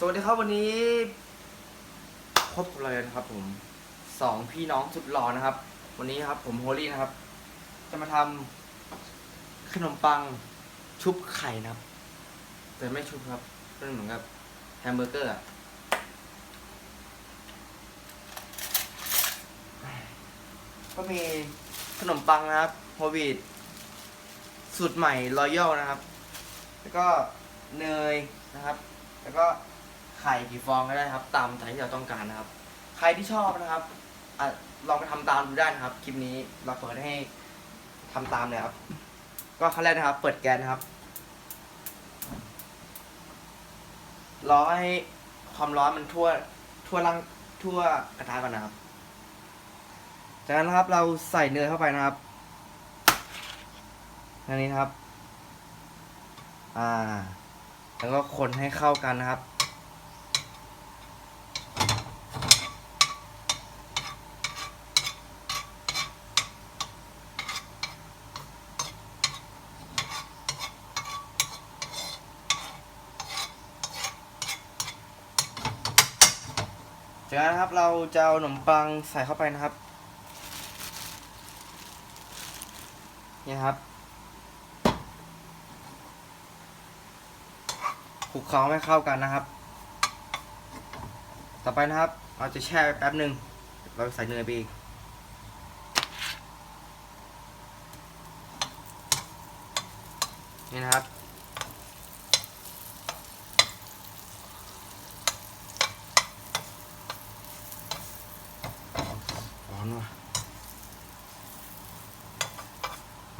สวัสดีครับวันนี้พบกับเราเลยนะครับ ผมสองพี่น้องสุดหล่อนะครับ วันนี้ครับ ผมโฮลี่นะครับ จะมาทำขนมปังชุบไข่นะครับ แต่ไม่ชุบครับเป็นเหมือนกับแฮมเบอร์เกอร์อะก็มีขนมปังนะครับโฮวีดสูตรใหม่รอยัลนะครับ แล้วก็เนยนะครับ แล้วก็ ไข่กี่ฟองก็ได้ครับ ตามใจที่เราต้องการนะครับ ใครที่ชอบนะครับอะลองไปทำตามดูได้นะครับ คลิปนี้เราเปิดให้ทำตามเลยครับ ก็ขั้นแรกนะครับ เปิดแก๊สนะครับ รอให้ความร้อนมันทั่วทั่วร่างทั่วกระทะก่อนนะครับ จากนั้นนะครับเราใส่เนยเข้าไปนะครับอันนี้นะครับ อ่า แล้วก็คนให้เข้ากันนะครับ จากนั้นนะครับเราจะเอาขนมปังใส่เข้าไปนะครับนี่ครับคลุกเคล้าให้เข้ากันนะครับ ต่อไปนะครับ เราจะแช่แป๊บหนึ่งเราใส่เนยไปอีกนี่นะครับ ร้อน ว่ะ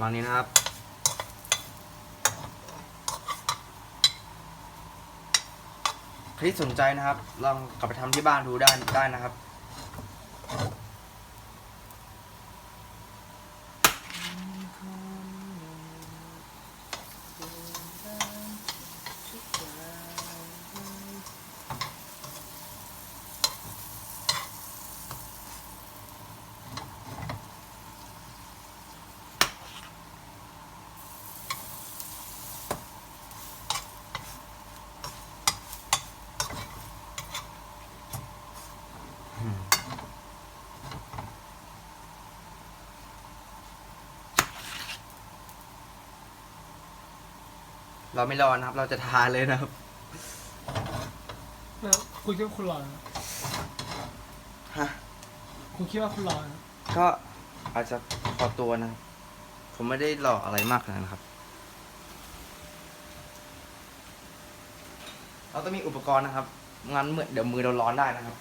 มานี้นะครับ ใครที่สนใจนะครับ ลองกลับไปทำที่บ้านดูได้ได้นะครับ เราไม่รอนะครับ เราจะทานเลยนะครับนะคุณคิดว่าคุณหล่อนะฮะ คุณคิดว่าคุณหล่อนะก็อาจจะพอตัวนะครับ ผมไม่ได้หล่ออะไรมากขนาดนะครับ เราต้องมีอุปกรณ์นะครับ งั้นเมื่อเดี๋ยวมือเราร้อนได้นะครับ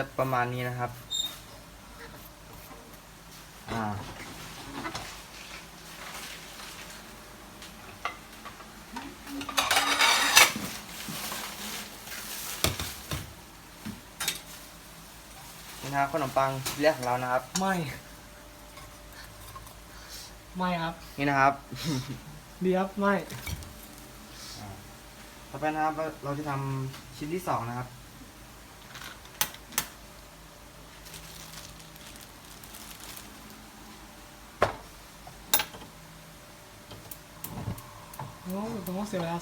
จะประมาณนี้นะครับ อ่า นี่นะครับขนมปังชิ้นแรกของเรานะครับ ไม่ ไม่ครับ นี่นะครับ ดีครับ ไม่ ต่อไปนะครับเราเราจะทำชิ้นที่สองนะครับ โอ้ต้องเสียเวล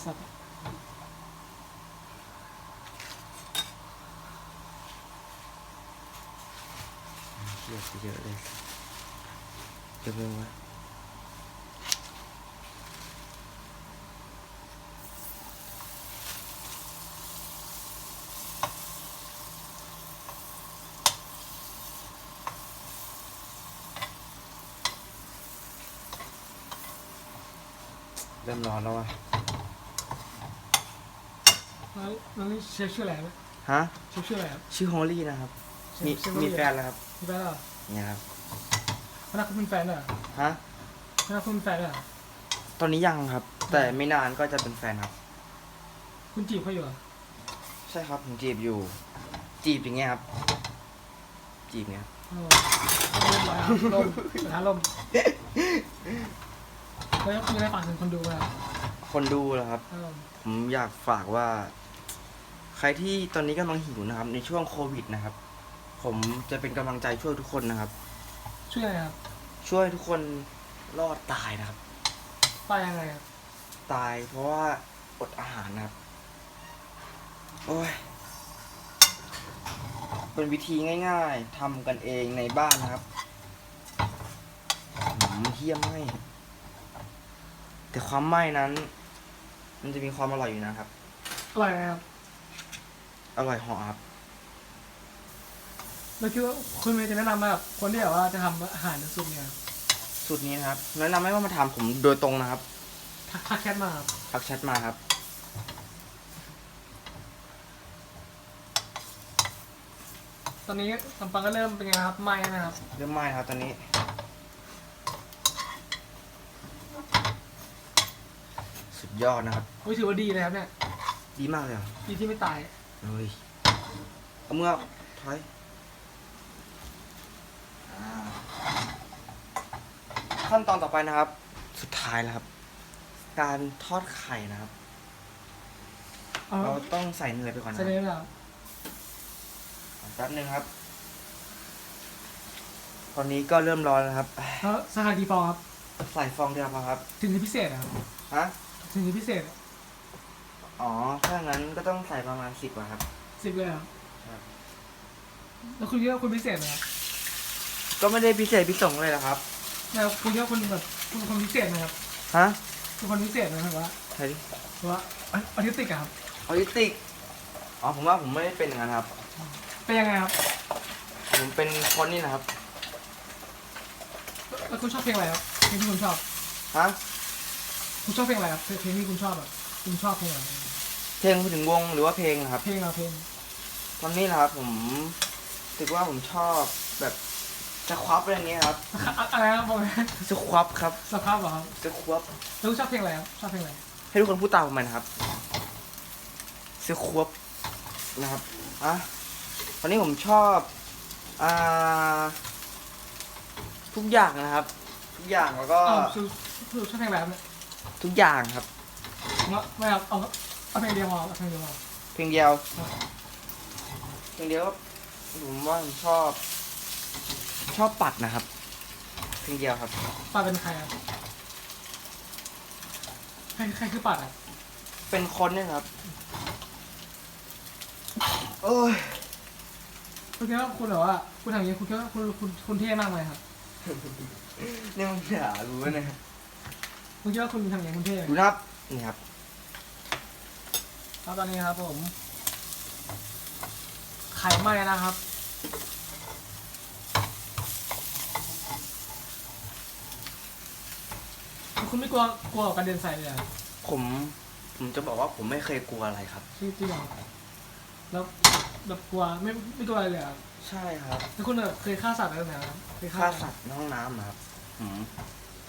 เยอะเยอะเลยเยอะเลยวะเริ่มร้อนแล้ววะแล้วแล้วนี่เชฟชื่ออะไรนะฮะ เชฟชื่ออะไรครับ ชื่อฮอลลี่นะครับ เชฟมีเชฟมีว่าแฟนแล้วครับ มีแฟนแล้วเหรอเนี่ยครับ พนักคุณเป็นแฟนด้วยเหรอฮะ พนักคุณเป็นแฟนด้วยเหรอตอนนี้ยังครับอแต่ไม่นานก็จะเป็นแฟนครับ คุณจีบเขาอยู่เหรอใช่ครับผมจีบอยู่ จีบอย่างเงี้ยครับ จีบเงี้ยครับเออลมมาลมนะลม แล้วคุณได้ฝากถึงคนดูไหมครับคนดูเหรอครับ เออผมอยากฝากว่า ใครที่ตอนนี้กำลังหิวนะครับ ในช่วงโควิดนะครับ ผมจะเป็นกำลังใจช่วยทุกคนนะครับ ช่วยอะไรครับช่วยทุกคนรอดตายนะครับ ไปยังไงครับตายเพราะว่าอดอาหารนะครับ โอ้ย เป็นวิธีง่ายๆทำกันเองในบ้านนะครับหืมเฮี้ยมไหม แต่ความไหม้นั้น มันจะมีความอร่อยอยู่นะครับ อร่อยไหมครับอร่อยเหอครับ แล้วคิดว่าคุณเมย์จะแนะนำมาแบบคนที่แบบว่าจะทำอาหารในสูตรเนี่ยครับสูตรนี้นะครับแนะนำให้ว่ามาถามผมโดยตรงนะครับทักทักแชทมาครับทักแชทมาครับ ตอนนี้ลำปังก็เริ่มเป็นไงครับไหม้นะครับ เริ่มไหม้ครับตอนนี้ สุด ยอดนะครับ อุ้ยถือว่าดีเลยครับเนี่ย ดีมากเลยเหรอดีที่ไม่ตาย เฮ้ยเอามือเอาถอยอ่าขั้นตอนต่อไปนะครับ สุดท้ายแล้วครับ การทอดไข่นะครับ เอาเราต้องใส่เนยไปก่อนนะใส่คเลยรับนะครับแป๊บนึงครับ ตอนนี้ก็เริ่มร้อนแล้วครับแล้วสาขากี่ฟองครับ ใส่ฟองเดียวพอครับ ถึงที่พิเศษอะครับ ฮะ ถึงพิเศษอ๋อ ถ้างั้นก็ต้องใส่ประมาณสิบอะครับ สิบเลยครับครับ แล้วคุณคิดว่าคุณพิเศษไหมครับก็ไม่ได้พิเศษพิสงเลยนะครับ แล้วคุณคิดว่าคุณแบบคุณคนพิเศษไหมครับฮะคุณคนพิเศษไหมครับว่าใช่ดิว่าออทิสติกอะครับออทิสติก อ๋อ ผมว่าผมไม่ได้เป็นอย่างนั้นครับ เป็นยังไงครับ ผมเป็นคนนี่นะครับ แล้วคุณชอบเพลงอะไรครับเพลงที่คุณชอบ ฮะ คุณชอบเพลงอะไรครับเพลงที่คุณชอบแบบคุณชอบเพลงอะไรเพลงพูดถึงวงหรือว่าเพลงนะครับเพลงเราเพลงตอนนี้นะครับผมรู้สึกว่าผมชอบแบบสควับอะไรอย่างเงี้ยครับอะอะไรครับบอกเลยสควับครับสภาพเหรอครับสควับแล้วคุณชอบเพลงอะไรครับชอบเพลงอะไรให้ทุกคนพูดตามผมมานะครับสควับนะครับอะตอนนี้ผมชอบอ่าทุกอย่างนะครับ ทุกอย่างแล้วก็อ้าวคือคือชอบเพลงอะไรครับเนี่ย ทุกอย่างครับไม่ไม่ครับเอาเอาเพลงเดียวพอเอาเพลงเดียวพอเพลงเดียว เพลงเดียวก็ผมว่าผมชอบ ชอบปัดนะครับ เพลงเดียวครับ ปัดเป็นใครครับใครใครคือปัดอะเป็นคนเนี่ยครับ โอ้ย คุณคิดว่าคุณแบบว่าคุณทำอย่างนี้คุณคิดว่าคุณคุณคุณเท่มากเลยครับ นี่มันด่ารู้นะ คุณคิดว่าคุณทำอย่างนี้คุณเท่ไหมดูนะครับ นี่ครับแล้วตอนนี้ครับ ผมไข่ไหม้นะครับ คุณไม่กลัวกลัวกับการเดินใส่เลยเหรอผม ผมจะบอกว่าผมไม่เคยกลัวอะไรครับจริงจริงเหรอแล้วแบบกลัวไม่ไม่กลัวอะไรเลยเหรอใช่ครับ แล้วคุณแบบเคยฆ่าสัตว์อะไรไหมครับเคยฆ่าสัตว์ในห้องน้ำอะครับ ผมผม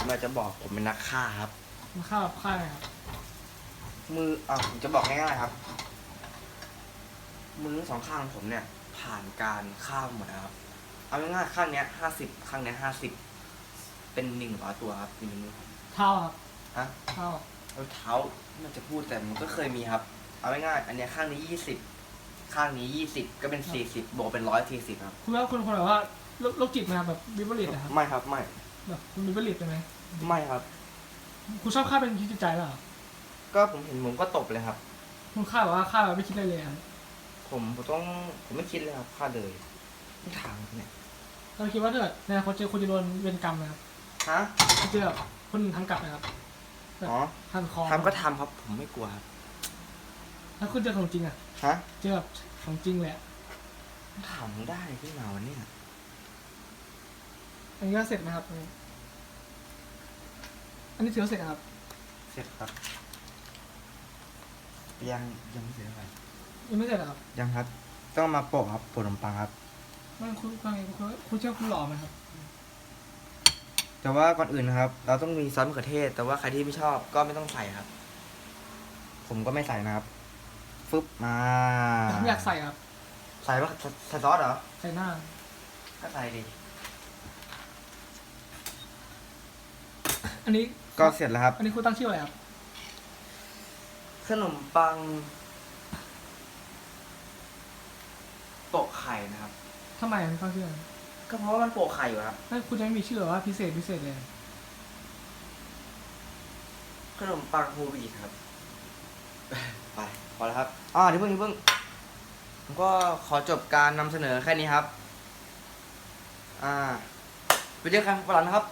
อยากจะบอกผมเป็นนักฆ่าครับมันฆ่าแบบฆ่าอะไรครับมืออะผมจะบอกง่ายๆครับ มือสองข้างของผมเนี่ย ผ่านการฆ่าหมดนะครับ เอาง่ายๆข้างเนี้ยห้าสิบข้างเนี้ยห้าสิบเป็นหนึ่งร้อยตัวครับอยู่ในมือผมเท้าครับฮะเท้าเอาเท้ามันจะพูดแต่มันก็เคยมีครับ เอาง่ายๆอันเนี้ยข้างนี้ยี่สิบข้างนี้ยี่สิบก็เป็นสี่สิบบวกเป็นร้อยสี่สิบครับ คุณว่าคุณคนแบบว่าโรคโรคจิตไหมครับแบบวิปริตนะครับไม่ครับไม่ แบบคุณวิปริตใช่ไหมไม่ครับ คุณชอบฆ่าเป็นชีวิตจิตใจเหรอก็ผมเห็นผมก็ตบเลยครับ คุณฆ่าแบบว่าฆ่าแบบไม่คิดอะไรเลยครับผมผมต้องผมไม่คิดเลยครับฆ่าเลยไม่ถามเนี่ยเราคิดว่าถ้าเกิดในอนาคตเจอคุณจะโดนเวรกรรมนะครับฮะเจอแบบคนอื่นทำกลับนะครับอ๋อทันคอทำก็ทำครับผมไม่กลัวครับแล้วคุณเจอของจริงอะฮะเจอแบบของจริงเลยอะถามได้ขึ้นมาวันเนี้ย อันนี้ก็เสร็จนะครับอันนี้ถือว่าเสร็จนะครับ เสร็จครับ ยังยังไม่เสร็จเท่าไหร่ยังไม่เสร็จเหรอครับ ยังครับ ต้องมาโปะครับโปะขนมปังครับ ไม่คุณคุณคุณคุณเชื่อคุณหล่อไหมครับ แต่ว่าก่อนอื่นนะครับ เราต้องมีซอสมะเขือเทศ แต่ว่าใครที่ไม่ชอบก็ไม่ต้องใส่ครับ ผมก็ไม่ใส่นะครับ ฟึบมาแต่ผมอยากใส่ครับ ใส่ปะใส่ซอสเหรอ ใส่หน้า ก็ใส่ดิ อันนี้ก็เสร็จแล้วครับ อันนี้คุณตั้งชื่ออะไรครับ ขนมปังโปะไข่นะครับ ทำไมคุณตั้งชื่ออะไรก็เพราะว่ามันโปะไข่อยู่ครับ ไม่คุณจะไม่มีชื่อเหรอว่าพิเศษพิเศษเลย ขนมปังโฮลวีตครับ ไปพอแล้วครับอ่าเดี๋ยวเพิ่งเดี๋ยวเพิ่งผมก็ขอจบการนำเสนอแค่นี้ครับ อ่าไปเจอกันวันหลังนะครับ